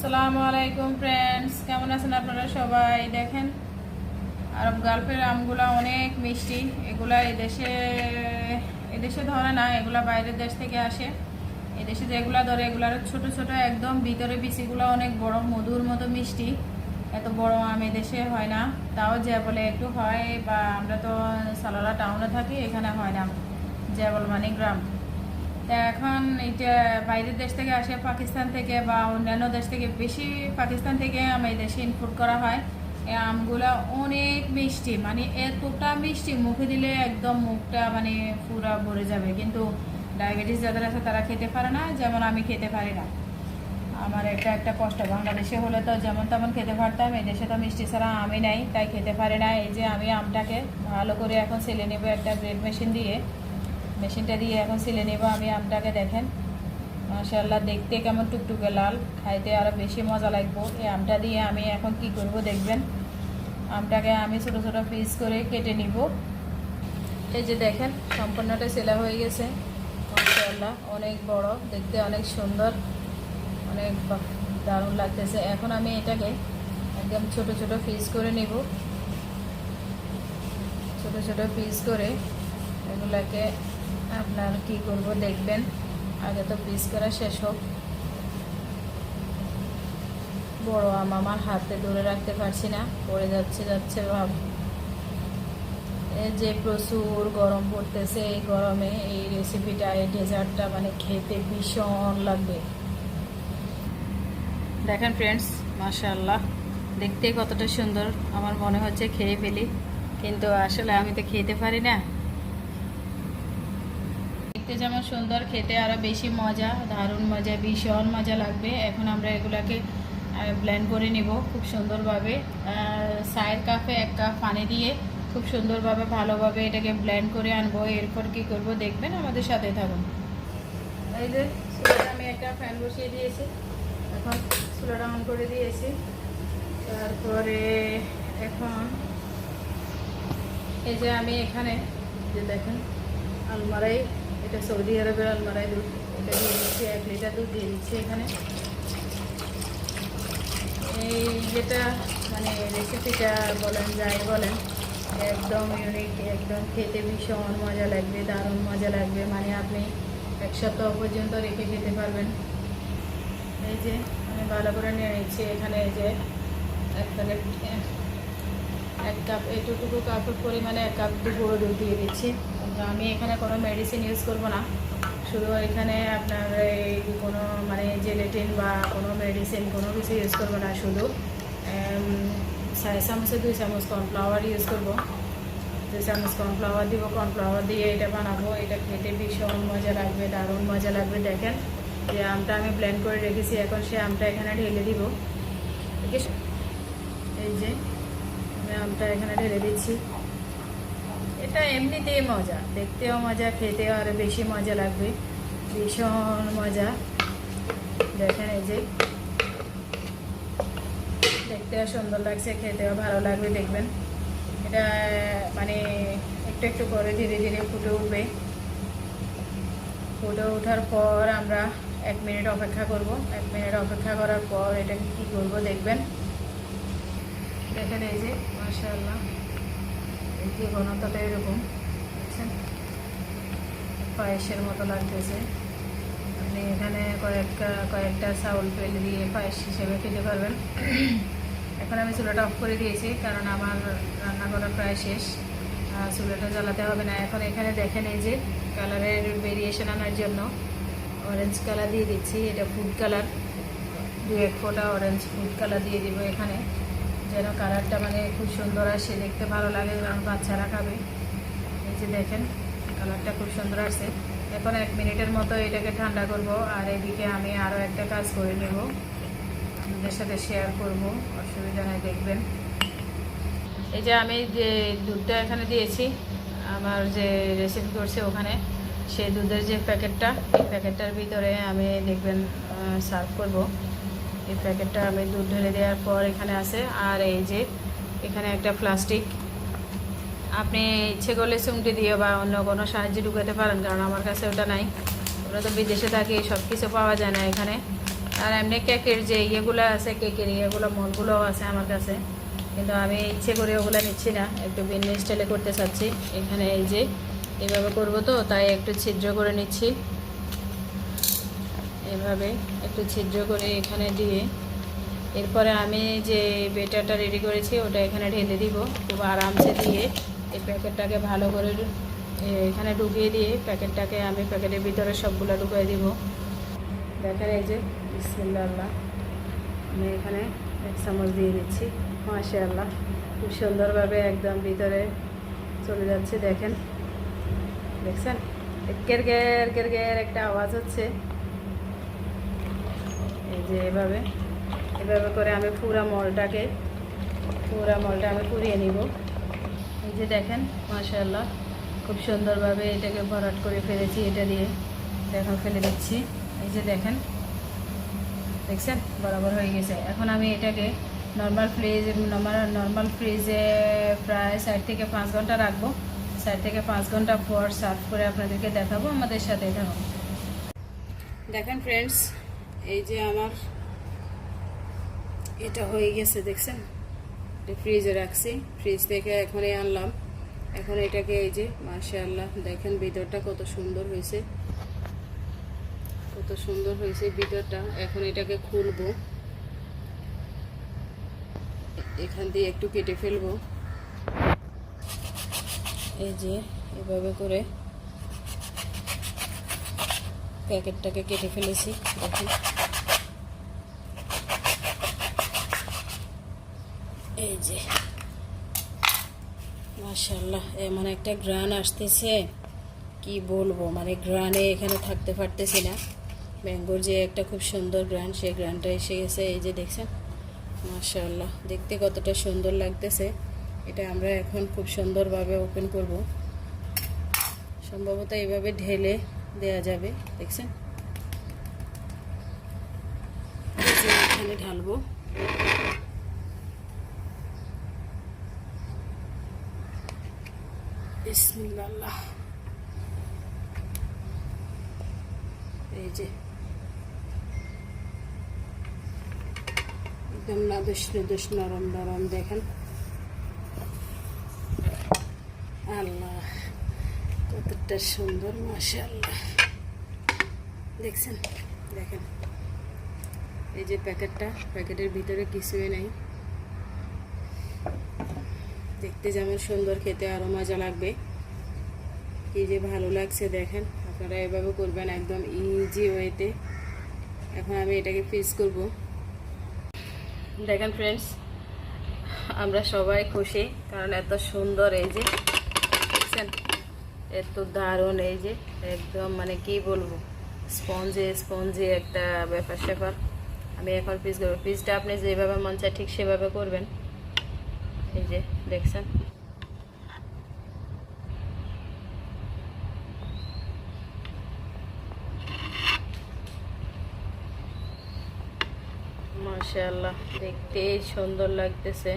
আসসালামু আলাইকুম ফ্রেন্ডস কেমন আছেন আপনারা সবাই? দেখেন, আরব গালফের আমগুলা অনেক মিষ্টি। এগুলা এদেশে এদেশে ধরে না, এগুলা বাইরের দেশ থেকে আসে। এদেশে যেগুলা ধরে, এগুলার ছোট ছোট একদম ভিতরে বিচিগুলো অনেক বড়, মধুর মতো মিষ্টি। এত বড় আম এদেশে হয় না। তাও যে বলে একটু হয়, বা আমরা তো সালালা টাউনে থাকি, এখানে হয় না। জেবল মানে গ্রাম। এখন এটা বাইরের দেশ থেকে আসে পাকিস্তান থেকে বা অন্যান্য দেশ থেকে, বেশি পাকিস্তান থেকে আমার দেশে ইনপুট করা হয়। এই আমগুলা অনেক মিষ্টি মানে এতটা মিষ্টি, মুখে দিলে একদম মুখটা মানে পুরা ভরে যাবে। কিন্তু ডায়াবেটিস যাদের আছে তারা খেতে পারে না, যেমন আমি খেতে পারি না। আমার এটা একটা কষ্ট, বাংলাদেশে হলে তো যেমন তেমন খেতে পারতাম, এই দেশে তো মিষ্টি ছাড়া আমি নাই, তাই খেতে পারি না। এই যে আমি আমটাকে ভালো করে এখন সেলে নেব একটা ব্রেড মেশিন দিয়ে। মেশিনটা দিয়ে এখন ছিলে নেব, আমি আমটাকে দেখেন। মাশাল্লাহ দেখতে কেমন টুকটুকে লাল, খাইতে আরও বেশি মজা লাগবো। এই আমটা দিয়ে আমি এখন কি করব দেখবেন। আমটাকে আমি ছোট ছোট পিস করে কেটে নিব। এই যে দেখেন, সম্পূর্ণটা সেলা হয়ে গেছে। মাশাল্লাহ অনেক বড়, দেখতে অনেক সুন্দর। অনেক দারুণ লাগতেছে। এখন আমি এটাকে একদম ছোট ছোট পিস করে নিব। ছোট ছোট পিস করে এগুলাকে আপনার কি করব দেখবেন। আগে তো পিস করা শেষ হোক। বড় আম আমার হাতে ধরে রাখতে পারছি না, পড়ে যাচ্ছে যাচ্ছে ভাব। যে প্রচুর গরম পড়তেছে এই গরমে, এই রেসিপিটা এই ডেজার্টটা মানে খেতে ভীষণ লাগবে। দেখেন ফ্রেন্ডস মাশাআল্লাহ দেখতে কতটা সুন্দর। আমার মনে হচ্ছে খেয়ে ফেলি। কিন্তু আসলে আমি তো খেতে পারি না। দেখতে যেমন সুন্দর, খেতে আরও বেশি মজা, দারুণ মজা, ভীষণ মজা লাগবে। এখন আমরা এগুলাকে ব্লেন্ড করে নিব খুব সুন্দরভাবে। চায়ের কাপে এক কাপ পানি দিয়ে খুব সুন্দরভাবে, ভালোভাবে এটাকে ব্লেন্ড করে আনব। এরপর কি করব দেখবেন, আমাদের সাথে থাকুন। এই যে আমি একটা ফ্যান বসিয়ে দিয়েছি। এখন চুলাটা অন করে দিয়েছি। তারপরে এখন এই যে আমি এখানে যে দেখেন আলমারাই এটা সৌদি আরবের আলমারাই দুধ, এটা দিয়ে দিচ্ছি এক লিটার দুধ, দিয়ে দিচ্ছি এখানে। এই যেটা মানে রেসিপিটা বলেন, যাই বলেন, একদম ইউনিক একদম খেতে ভীষণ মজা লাগবে, দারুণ মজা লাগবে। মানে আপনি এক সপ্তাহ পর্যন্ত রেখে খেতে পারবেন। এই যে, আমি ভালো করে নিয়ে নিচ্ছি এখানে, এই যে এক এক কাপ, এটুকু কাপের পরিমাণে এক কাপ গুঁড়ো দুধ দিয়ে দিচ্ছি। কিন্তু আমি এখানে কোনো মেডিসিন ইউজ করব না। শুধু এখানে আপনার এই কোনো মানে জেলেটিন বা কোনো মেডিসিন কোনো কিছু ইউজ করব না শুধু। চার চামচে দুই চামচ কর্নফ্লাওয়ার ইউজ করব। দুই চামচ কর্নফ্লাওয়ার দিব কর্নফ্লাওয়ার দিয়ে এটা বানাবো। এটা খেতে ভীষণ মজা লাগবে, দারুণ মজা লাগবে, দেখেন। যে আমটা আমি প্ল্যান করে রেখেছি, এখন সে আমটা এখানে ঢেলে দিব। এই যে, আমি আমটা এখানে ঢেলে দিচ্ছি। এটা এমনিতেই মজা। দেখতেও মজা, খেতেও আরও বেশি মজা লাগবে। ভীষণ মজা। দেখেন এই যে। দেখতেও সুন্দর লাগছে, খেতেও ভালো লাগবে, দেখবেন। এটা মানে একটু একটু করে ধীরে ধীরে ফুটে উঠবে। ফুটে ওঠার পর আমরা এক মিনিট অপেক্ষা করব। এক মিনিট অপেক্ষা করার পর এটাকে কী করব, দেখবেন। দেখেন এই যে, মাশাআল্লাহ। এই যে ঘনত্বটা এরকম, বুঝছেন? পায়েসের মতো লাগতেছে। আপনি এখানে কয়েকটা কয়েকটা চাউল ফেলে দিয়ে পায়েস হিসেবে খেতে পারবেন। এখন আমি চুলাটা অফ করে দিয়েছি, কারণ আমার রান্না করা প্রায় শেষ। চুলাটা জ্বালাতে হবে না। এখন এখানে দেখেন এই যে কালারের ভেরিয়েশন আনার জন্য অরেঞ্জ কালার দিয়ে দিচ্ছি। এটা ফুড কালার দু এক ফোঁটা অরেঞ্জ ফুড কালার দিয়ে দিব এখানে। যেন কালারটা মানে খুব সুন্দর আসে, দেখতে ভালো লাগে কারণ বাচ্চারা খাবে। এই যে দেখেন, কালারটা খুব সুন্দর আসছে। এখন এক মিনিটের মতো এটাকে ঠান্ডা করব আর এদিকে আমি আরও একটা কাজ করে নেব। আপনাদের সাথে শেয়ার করব, অসুবিধা নেই, দেখবেন। এই যে আমি যে দুধটা এখানে দিয়েছি, আমার যে রেসিপি করছে ওখানে, সেই দুধের যে প্যাকেটটা, এই প্যাকেটটার ভিতরে আমি দেখবেন সার্ভ করব। এই প্যাকেটটা আমি দুধ ঢেলে দেওয়ার পর এখানে আছে। আর এই যে এখানে একটা প্লাস্টিক। আপনি ইচ্ছে করলে সুমটি দিয়ে বা অন্য কোনো সাহায্যে ঢুকাতে পারেন, কারণ আমার কাছে ওটা নাই। ওরা তো বিদেশে থাকি সব কিছু পাওয়া যায় না এখানে। আর এমনি কেকের যে ইয়েগুলো আছে, কেকের ইয়েগুলো, মলগুলোও আছে আমার কাছে। কিন্তু আমি ইচ্ছে করে ওগুলো নিচ্ছি না, একটু ভিন্ন স্টাইলে করতে চাচ্ছি। এখানে এই যে এভাবে করব তো, তাই একটু ছিদ্র করে নিচ্ছি। এভাবে একটু ছিদ্র করে এখানে দিয়ে এরপরে আমি যে বেটারটা রেডি করেছি, ওটা এখানে ঢেলে দিব খুব আরামসে দিয়ে। এই প্যাকেটটাকে ভালো করে এখানে ঢুকিয়ে দিয়ে প্যাকেটটাকে আমি প্যাকেটের ভিতরে সবগুলো ঢুকিয়ে দিব। দেখেন এই যে বিসমিল্লা আমি এখানে এক চামচ দিয়ে দিচ্ছি। মাসে আল্লাহ খুব সুন্দরভাবে একদম ভিতরে চলে যাচ্ছে, দেখেন। দেখছেন? কের গের কের গের একটা আওয়াজ হচ্ছে। এই যে এভাবে এভাবে করে আমি পুরা মলটাকে, পুরা মলটা আমি পুড়িয়ে নিব। এই যে দেখেন, মাশাআল্লাহ, খুব সুন্দরভাবে এটাকে ভরাট করে ফেলেছি এটা দিয়ে। দেখুন ফেলে দিচ্ছি। এই যে দেখেন, দেখছেন? বরাবর হয়ে গেছে। এখন আমি এটাকে নর্মাল ফ্রিজ নর্মাল নর্মাল ফ্রিজে প্রায় চার থেকে পাঁচ ঘণ্টা রাখব। চার থেকে পাঁচ ঘণ্টা পর সার্ভ করে আপনাদেরকে দেখাবো, আমাদের সাথে থাকুন। দেখেন ফ্রেন্ডস এই যে আমার এটা হয়ে গেছে, দেখছেন? ফ্রিজে রাখছি। ফ্রিজ থেকে এখনই আনলাম। এখন এটাকে এই যে, মাশাআল্লাহ, দেখেন ভিতরটা কত সুন্দর হয়েছে। কত সুন্দর হয়েছে ভিতরটা। এখন এটাকে খুলবো। এখান দিয়ে একটু কেটে ফেলব। এই যে, এভাবে করে প্যাকেটটাকে কেটে ফেলেছি, দেখুন। এই যে মাশাল্লাহ এমন একটা গ্রান আসতেছে। কি বলব মানে গ্রানে এখানে থাকতে পারতেছি না। ব্যাঙ্গোর যে একটা খুব সুন্দর গ্রান সেই গ্রানটা এসে গেছে, এই যে দেখছেন? মাশাল্লাহ দেখতে কতটা সুন্দর লাগতেছে। এটা আমরা এখন খুব সুন্দরভাবে ওপেন করব। সম্ভবত এইভাবে ঢেলে দেয়া যাবে, দেখছেন? এই যে এখানে ঢালবো। বিসমিল্লাহ। এই যে। একদম নাদুস নাদুস নরম নরম, দেখেন। আল্লাহ। কতটা সুন্দর, মাশাআল্লাহ। দেখছেন? দেখেন। এই যে প্যাকেটটা, প্যাকেটের ভিতরে কিছুই নেই। দেখতে যেমন সুন্দর, খেতে আরও মজা লাগবে। কি যে ভালো লাগছে, দেখেন। আপনারা এভাবে করবেন একদম ইজি ওয়েতে এখন আমি এটাকে ফ্রিজ করব। দেখেন ফ্রেন্ডস আমরা সবাই খুশি, কারণ এত সুন্দর এই যে। দেখছেন? এত দারুণ, এই যে একদম মানে কি বলব, স্পঞ্জে স্পঞ্জে একটা ব্যাপার স্যাপার। আমি এখন পিস করব পিসটা আপনি যেভাবে মন চায় ঠিক সেভাবে করবেন। এই যে দেখছেন? মাশাআল্লাহ দেখতে সুন্দর লাগতেছে।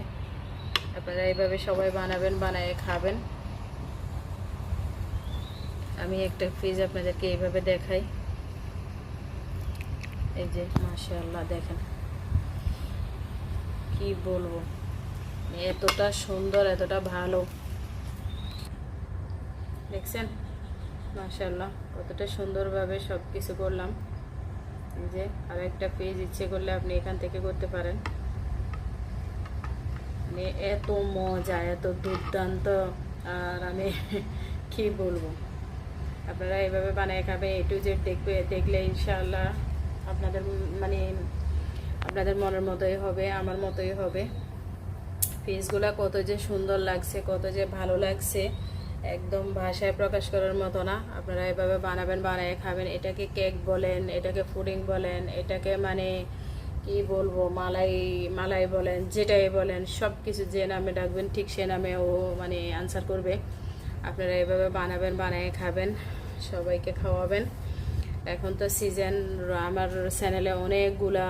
আপনারা এইভাবে সবাই বানাবেন, বানায় খাবেন। আমি একটা ফ্রিজ আপনাদেরকে এইভাবে দেখাই। এই যে, মাশাআল্লাহ, দেখেন। কি বলব? এতটা সুন্দর, এতটা ভালো। দেখছেন? মাশাল্লাহ কতটা সুন্দরভাবে সব কিছু করলাম। এই যে আর একটা পেজ ইচ্ছে করলে আপনি এখান থেকে করতে পারেন। মানে এত মজা, এত দুর্দান্ত। আর আমি কি বলব? আপনারা এভাবে বানিয়ে খাবেন এ টু জেড দেখবে, দেখলে ইনশাআল্লাহ আপনাদের মানে আপনাদের মনের মতোই হবে, আমার মতোই হবে। পিসগুলো কত যে সুন্দর লাগছে, কত যে ভালো লাগছে, একদম ভাষায় প্রকাশ করার মতো না। আপনারা এভাবে বানাবেন, বানিয়ে খাবেন, এটাকে কেক বলেন, এটাকে ফুডিং বলেন, এটাকে মানে কি বলব, মালাই মালাই বলেন, যেটাই বলেন সব কিছু যে নামে ডাকবেন, ঠিক সে নামে ও মানে আনসার করবে। আপনারা এভাবে বানাবেন, বানিয়ে খাবেন, সবাইকে খাওয়াবেন। এখন তো সিজন আমার চ্যানেলে অনেকগুলা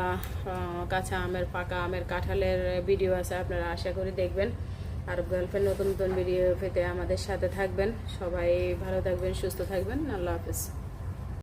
কাঁচা আমের, পাকা আমের কাঁঠালের ভিডিও আছে, আপনারা আশা করি দেখবেন। আর গার্লফ্রেন্ড নতুন নতুন ভিডিও পেতে আমাদের সাথে থাকবেন। সবাই ভালো থাকবেন, সুস্থ থাকবেন। আল্লাহ হাফিজ।